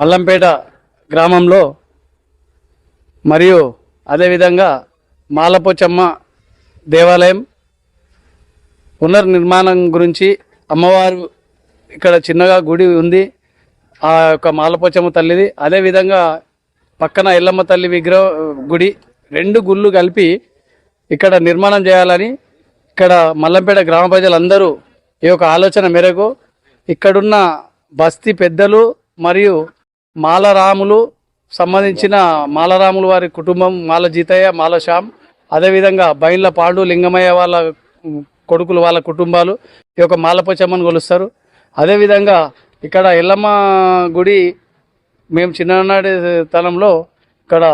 మల్లంపేట గ్రామంలో మరియు అదేవిధంగా మాలపోచమ్మ దేవాలయం పునర్నిర్మాణం గురించి అమ్మవారు ఇక్కడ చిన్నగా గుడి ఉంది. ఆ యొక్క మాలపోచమ్మ తల్లిది. అదేవిధంగా పక్కన ఎల్లమ్మ తల్లి విగ్రహ గుడి. రెండు గుళ్ళు కలిపి ఇక్కడ నిర్మాణం చేయాలని ఇక్కడ మల్లంపేట గ్రామ ప్రజలందరూ ఈ యొక్క ఆలోచన మేరకు ఇక్కడున్న బస్తీ పెద్దలు మరియు మాలరాములు సంబంధించిన మాలరాములు వారి కుటుంబం మాల జీతయ్య మాల శ్యామ్ అదేవిధంగా బైన్ల పాండు లింగమయ్య వాళ్ళ కొడుకులు వాళ్ళ కుటుంబాలు ఈ యొక్క మాలపోచమ్మను కొలుస్తారు. అదేవిధంగా ఇక్కడ ఎల్లమ్మ గుడి మేము చిన్ననాటి తనంలో ఇక్కడ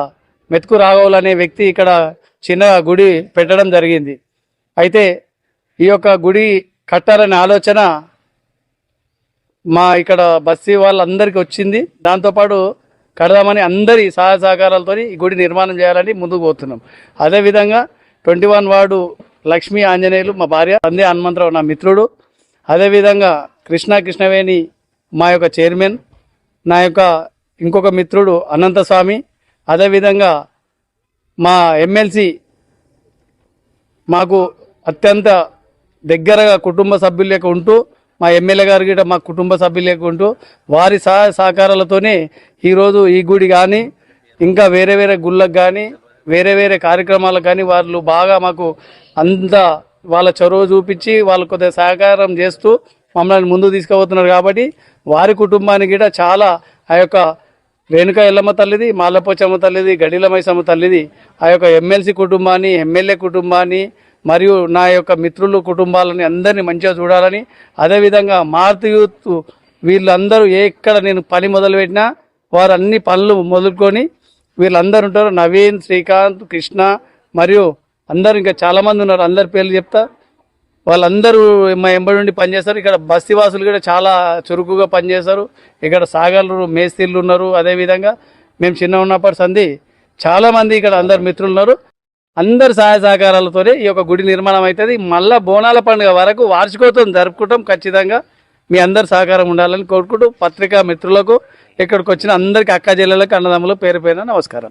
మెతుకు రాఘవులు అనే వ్యక్తి ఇక్కడ చిన్న గుడి పెట్టడం జరిగింది. అయితే ఈ యొక్క గుడి కట్టాలనే ఆలోచన మా ఇక్కడ బస్తీ వాళ్ళందరికీ వచ్చింది. దాంతోపాటు కడదామని అందరి సహాయ సహకారాలతో ఈ గుడి నిర్మాణం చేయాలని ముందుకు పోతున్నాం. అదేవిధంగా twenty one ward Lakshmi Anjaneyulu మా భార్య అందే హనుమంతరావు నా మిత్రుడు. అదేవిధంగా కృష్ణ కృష్ణవేణి మా యొక్క చైర్మన్ నా యొక్క ఇంకొక మిత్రుడు అనంతస్వామి. అదేవిధంగా మా ఎమ్మెల్సీ మాకు అత్యంత దగ్గరగా కుటుంబ సభ్యులకు ఉంటూ మా ఎమ్మెల్యే గారు గిట మా కుటుంబ సభ్యులు లేకుంటూ వారి సహాయ సహకారాలతోనే ఈరోజు ఈ గుడి కానీ ఇంకా వేరే వేరే గుళ్ళకు కానీ వేరే వేరే కార్యక్రమాలకు కానీ వాళ్ళు బాగా మాకు అంత వాళ్ళ చొరవ చూపించి వాళ్ళు కొద్దిగా సహకారం చేస్తూ మమ్మల్ని ముందు తీసుకుపోతున్నారు కాబట్టి వారి కుటుంబానికి కూడా చాలా ఆ యొక్క రేణుక ఎల్లమ్మ తల్లిది మాలపోచమ్మ తల్లిది గడిలమైసమ్మ తల్లిది ఆ యొక్క ఎమ్మెల్సీ కుటుంబాన్ని ఎమ్మెల్యే కుటుంబాన్ని మరియు నా యొక్క మిత్రులు కుటుంబాలని అందరినీ మంచిగా చూడాలని అదేవిధంగా మారుతి యూత్ వీళ్ళందరూ ఏ ఎక్కడ నేను పని మొదలుపెట్టినా వారు అన్ని పనులు మొదలుకొని వీళ్ళందరూ ఉంటారు. నవీన్ శ్రీకాంత్ కృష్ణ మరియు అందరూ ఇంకా చాలామంది ఉన్నారు. అందరి పేర్లు చెప్తా. వాళ్ళందరూ మా ఎంబడి నుండి పనిచేస్తారు. ఇక్కడ బస్తీవాసులు కూడా చాలా చురుకుగా పనిచేస్తారు. ఇక్కడ సాగర్లు మేస్త్రీలు ఉన్నారు. అదేవిధంగా మేము చిన్న ఉన్నప్పటి సంది చాలామంది ఇక్కడ అందరు మిత్రులు ఉన్నారు. అందరు సహాయ సహకారాలతోనే ఈ యొక్క గుడి నిర్మాణం అవుతుంది. మళ్ళీ బోనాల పండుగ వరకు వార్షికోత్సవం జరుపుకుంటాం ఖచ్చితంగా. మీ అందరి సహకారం ఉండాలని కోరుకుంటూ పత్రికా మిత్రులకు ఇక్కడికి వచ్చిన అందరికి అక్క జిల్లాలకు అన్నదమ్ములు పేరు పేరున నమస్కారం.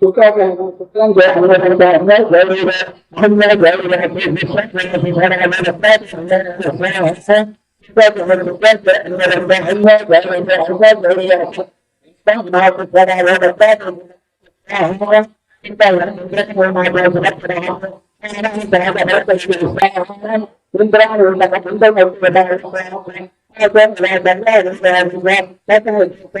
chúng ta đang đang dạy người ta đang nói dạy người ta hôm nay dạy người ta thì biết sách này thì phải là mình phải phải là phải là sách chúng ta mình phải dạy người ta đang hôm nay dạy người ta hôm nay dạy người ta đó mà chúng ta đang nói được cái này không có chúng ta là những cái người mà đều được cái này ai đang dạy và nói về sự sai không nên chúng ta người ta chúng ta người ta người ta người ta người ta người ta người ta người ta người ta